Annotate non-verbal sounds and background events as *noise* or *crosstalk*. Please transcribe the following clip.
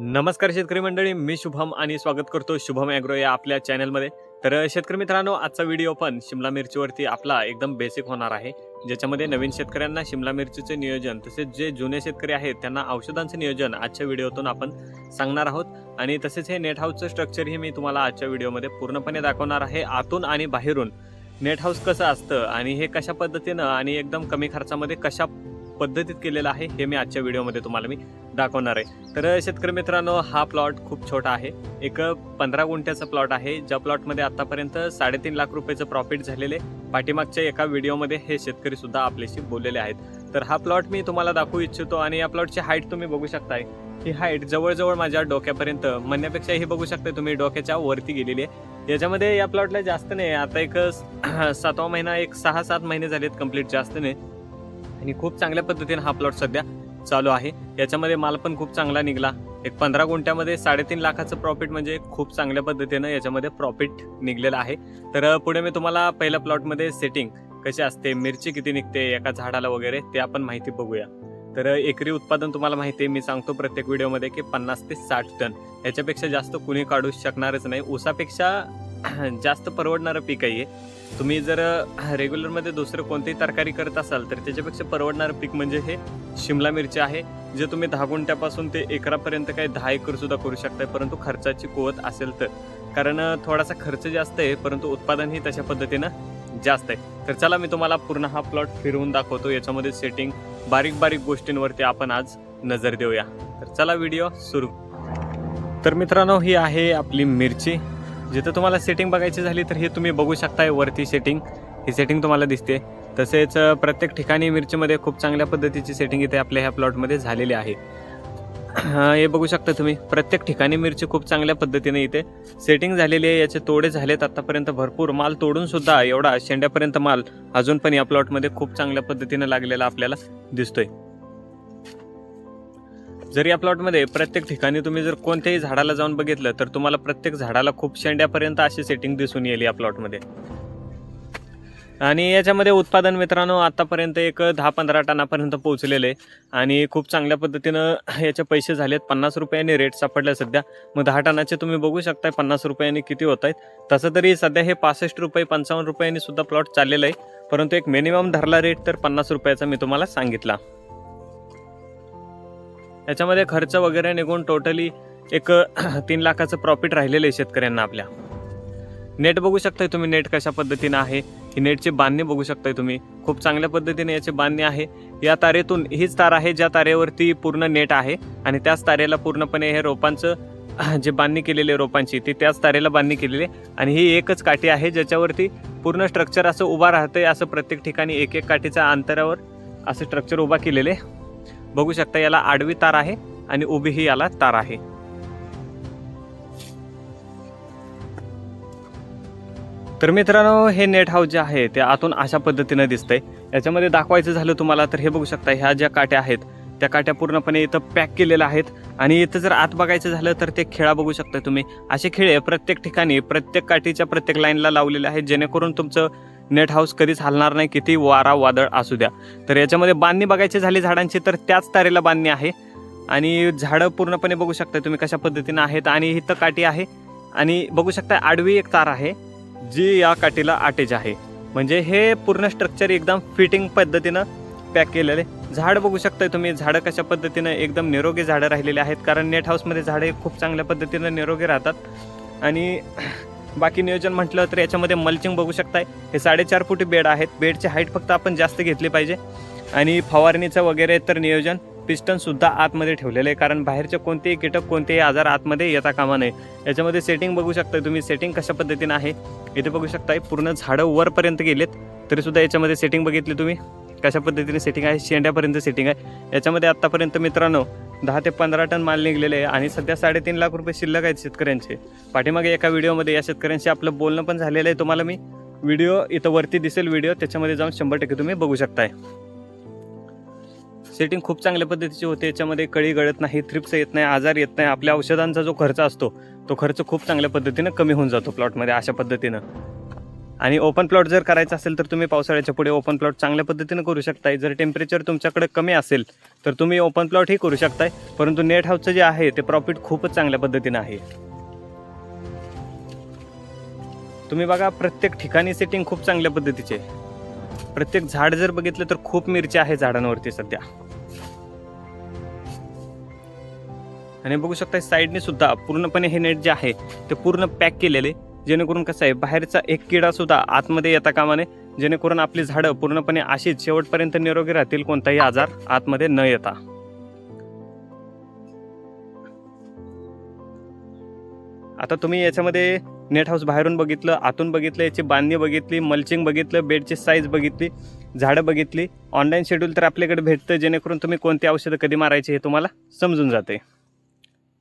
नमस्कार शेतकरी मंडळी मी शुभम आणि स्वागत करतो शुभम ॲग्रो या आपल्या चॅनलमध्ये. तर शेतकरी मित्रांनो आजचा व्हिडिओ पण शिमला मिरचीवरती आपला एकदम बेसिक होणार आहे. ज्याच्यामध्ये नवीन शेतकऱ्यांना शिमला मिरचीचे नियोजन तसेच जे जुने शेतकरी आहेत त्यांना औषधांचं नियोजन आजच्या व्हिडिओतून आपण सांगणार आहोत. आणि तसेच हे नेट हाऊसचं स्ट्रक्चरही मी तुम्हाला आजच्या व्हिडिओमध्ये पूर्णपणे दाखवणार आहे. आतून आणि बाहेरून. नेट हाऊस कसं असतं आणि हे कशा पद्धतीनं आणि एकदम कमी खर्चामध्ये कशा पद्धतीत केलेलं आहे हे मी आजच्या व्हिडिओमध्ये तुम्हाला मी दाखवणार आहे. तर शेतकरी मित्रांनो हा प्लॉट खूप छोटा आहे. एक पंधरा गुंठ्याचा प्लॉट आहे ज्या प्लॉटमध्ये आतापर्यंत साडेतीन लाख रुपयाचं प्रॉफिट झालेले पाठीमागच्या एका व्हिडिओमध्ये हे शेतकरी सुद्धा आपल्याशी बोललेले आहेत. तर हा प्लॉट मी तुम्हाला दाखवू इच्छितो आणि या प्लॉटची हाईट तुम्ही बघू शकताय. ही हाईट जवळजवळ माझ्या डोक्यापर्यंत म्हणण्यापेक्षा हे बघू शकता तुम्ही डोक्याच्या वरती गेलेली आहे. याच्यामध्ये या प्लॉटला जास्त नाही आता एक सातवा महिना एक सहा सात महिने झालेत कंप्लीट जास्त नाही. आणि खूप चांगल्या पद्धतीने हा प्लॉट सध्या चालू आहे. याच्यामध्ये माल पण खूप चांगला निघाला. एक पंधरा गुंठ्यामध्ये साडेतीन लाखाचं प्रॉफिट म्हणजे खूप चांगल्या पद्धतीनं याच्यामध्ये प्रॉफिट निघलेलं आहे. तर पुढे मी तुम्हाला पहिल्या प्लॉटमध्ये सेटिंग कशी असते मिरची किती निघते एका झाडाला वगैरे ते आपण माहिती बघूया. तर एकरी उत्पादन तुम्हाला माहिती आहे मी सांगतो प्रत्येक व्हिडिओमध्ये की पन्नास ते साठ टन. याच्यापेक्षा जास्त कुणी काढू शकणारच नाही. ऊसापेक्षा जास्त परवडणारं पीक आहे. तुम्ही जर रेग्युलरमध्ये दुसरं कोणतीही तरकारी करत असाल तर त्याच्यापेक्षा परवडणारं पीक म्हणजे हे शिमला मिरची आहे जे तुम्ही दहा गुंठ्यापासून ते एकरापर्यंत काही दहा एकरसुद्धा करू शकताय परंतु खर्चाची कुवत असेल तर. कारण थोडासा खर्च जास्त आहे परंतु उत्पादनही तशा पद्धतीनं जास्त आहे. तर चला मी तुम्हाला पूर्ण हा प्लॉट फिरवून दाखवतो. याच्यामध्ये सेटिंग बारीक बारीक गोष्टींवरती आपण आज नजर देऊया. तर चला व्हिडिओ सुरू. तर मित्रांनो ही आहे आपली मिरची. जिथं तुम्हाला सेटिंग बघायची झाली तर हे तुम्ही बघू शकताय वरती सेटिंग ही सेटिंग तुम्हाला दिसते. तसेच प्रत्येक ठिकाणी मिरचीमध्ये खूप चांगल्या पद्धतीची सेटिंग इथे आपल्या ह्या प्लॉटमध्ये झालेली आहे. हे बघू शकता तुम्ही. प्रत्येक ठिकाणी मिरची खूप चांगल्या पद्धतीने इथे सेटिंग झालेली आहे. याचे तोडे झालेत. आतापर्यंत भरपूर माल तोडून सुद्धा एवढा शेंड्यापर्यंत माल अजून पण या प्लॉटमध्ये खूप चांगल्या पद्धतीने लागलेला आपल्याला दिसतोय. जर या प्लॉटमध्ये प्रत्येक ठिकाणी तुम्ही जर कोणत्याही झाडाला जाऊन बघितलं तर तुम्हाला प्रत्येक झाडाला खूप शेंड्यापर्यंत अशी सेटिंग दिसून येईल या प्लॉटमध्ये. आणि याच्यामध्ये उत्पादन मित्रांनो आतापर्यंत एक दहा पंधरा टनापर्यंत पोहोचलेले. आहे आणि खूप चांगल्या पद्धतीनं याचे पैसे झालेत. पन्नास रुपयांनी रेट सापडला सध्या. मग दहा टनाचे तुम्ही बघू शकताय पन्नास रुपयांनी किती होत आहेत तसं तरी सध्या हे पासष्ट रुपये पंचावन्न रुपयांनी सुद्धा प्लॉट चाललेलं आहे. परंतु एक मिनिमम धरला रेट तर पन्नास रुपयाचा मी तुम्हाला सांगितला. याच्यामध्ये खर्च वगैरे निघून टोटली एक *clears throat* तीन लाखाचं प्रॉफिट राहिलेलं आहे शेतकऱ्यांना आपल्या. नेट बघू शकताय तुम्ही नेट कशा पद्धतीनं आहे. ही नेटची बांधणी बघू शकताय तुम्ही. खूप चांगल्या पद्धतीने याची बांधणी आहे. या तारेतून हीच तार आहे ज्या तारेवरती पूर्ण नेट आहे आणि त्याच तारेला पूर्णपणे हे रोपांचं *clears throat* जे बांधणी केलेली आहे रोपांची ती त्याच तारेला बांधणी केलेली आहे. आणि ही एकच काठी आहे ज्याच्यावरती पूर्ण स्ट्रक्चर असं उभा राहतंय असं प्रत्येक ठिकाणी एक एक काठीच्या अंतरावर असं स्ट्रक्चर उभा केलेले आहे. बघू शकता याला आडवी तार आहे आणि उभी ही याला तार आहे. तर मित्रांनो हे नेट हाऊस जे आहे ते आतून अशा पद्धतीनं दिसतंय. याच्यामध्ये दाखवायचं झालं तुम्हाला तर हे बघू शकता ह्या ज्या काट्या आहेत त्या काट्या पूर्णपणे इथं पॅक केलेल्या आहेत. आणि इथं जर आत बघायचं झालं तर ते खेळा बघू शकता तुम्ही. असे खेळे प्रत्येक ठिकाणी प्रत्येक काठीच्या प्रत्येक लाईनला लावलेले आहेत जेणेकरून तुमचं नेट हाऊस कधीच हलणार नाही किती वारा वादळ असू द्या. तर याच्यामध्ये बांधणी बघायची झाली झाडांची तर त्याच तारेला बांधणी आहे. आणि झाडं पूर्णपणे बघू शकता तुम्ही कशा पद्धतीनं आहेत. आणि इथं काठी आहे. आणि बघू शकता आडवी एक तार आहे जी या काठीला आटेज आहे. म्हणजे हे पूर्ण स्ट्रक्चर एकदम फिटिंग पद्धतीनं पॅक केलेले झाड बघू शकताय तुम्ही झाडं कशा पद्धतीनं एकदम निरोगी झाडं राहिलेली आहेत. कारण नेट हाऊसमध्ये झाडे खूप चांगल्या पद्धतीनं निरोगी राहतात. आणि बाकी नियोजन म्हटलं तर याच्यामध्ये मल्चिंग बघू शकताय. हे साडेचार फुटी बेड आहेत. बेडची हाईट फक्त आपण जास्त घेतली पाहिजे. आणि फवारणीचं वगैरे तर नियोजन पिस्टन सुद्धा आतमध्ये ठेवलेलं आहे. कारण बाहेरचे कोणतेही कीटक कोणतेही आजार आतमध्ये येता कामा नये. याच्यामध्ये सेटिंग बघू शकता तुम्ही. सेटिंग कशा पद्धतीनं आहे? इथे बघू शकताय पूर्ण झाडं वरपर्यंत गेलेत. तरी सुद्धा याच्यामध्ये सेटिंग बघितली तुम्ही. कशा पद्धतीने सेटिंग आहे? शेंड्यापर्यंत सेटिंग आहे. याच्यामध्ये आत्तापर्यंत मित्रांनो दहा ते पंधरा टन माल निघलेले आहे आणि सध्या साडेतीन लाख रुपये शिल्लक आहेत शेतकऱ्यांचे. पाठीमागे एका व्हिडिओमध्ये या शेतकऱ्यांशी आपलं बोलणं पण झालेलं आहे. तुम्हाला मी व्हिडिओ इथं वरती दिसेल व्हिडिओ त्याच्यामध्ये जाऊन शंभर टक्के तुम्ही बघू शकताय. सेटिंग खूप चांगल्या पद्धतीची होते. याच्यामध्ये कळी गळत नाही थ्रिप्स येत नाही आजार येत नाही. आपल्या औषधांचा जो खर्च असतो तो खर्च खूप चांगल्या पद्धतीनं कमी होऊन जातो प्लॉटमध्ये अशा पद्धतीनं. आणि ओपन प्लॉट जर करायचा असेल तर तुम्ही पावसाळ्याच्या पुढे ओपन प्लॉट चांगल्या पद्धतीने करू शकताय. जर टेम्परेचर तुमच्याकडे कमी असेल तर तुम्ही ओपन प्लॉटही करू शकताय. परंतु नेट हाऊसचं जे आहे ते प्रॉफिट खूपच चांगल्या पद्धतीने आहे. तुम्ही बघा प्रत्येक ठिकाणी सेटिंग खूप चांगल्या पद्धतीचे आहे. प्रत्येक झाड जर बघितलं तर खूप मिरची आहे झाडांवरती सध्या. आणि बघू शकता साईडने सुद्धा पूर्णपणे हे नेट जे आहे ते पूर्ण पॅक केलेले. जेणेकरून कसं आहे बाहेरचा एक किडा सुद्धा आतमध्ये येता कामा नये. जेणेकरून आपली झाडं पूर्णपणे अशीच शेवटपर्यंत निरोगी राहतील कोणताही आजार आतमध्ये न येता. आता तुम्ही याच्यामध्ये नेट हाऊस बाहेरून बघितलं आतून बघितलं याची बांधणी बघितली मल्चिंग बघितलं बेडची साईज बघितली झाडं बघितली. ऑनलाईन शेड्यूल तर आपल्याकडे भेटतं जेणेकरून तुम्ही कोणती औषधं कधी मारायची हे तुम्हाला समजून जाते.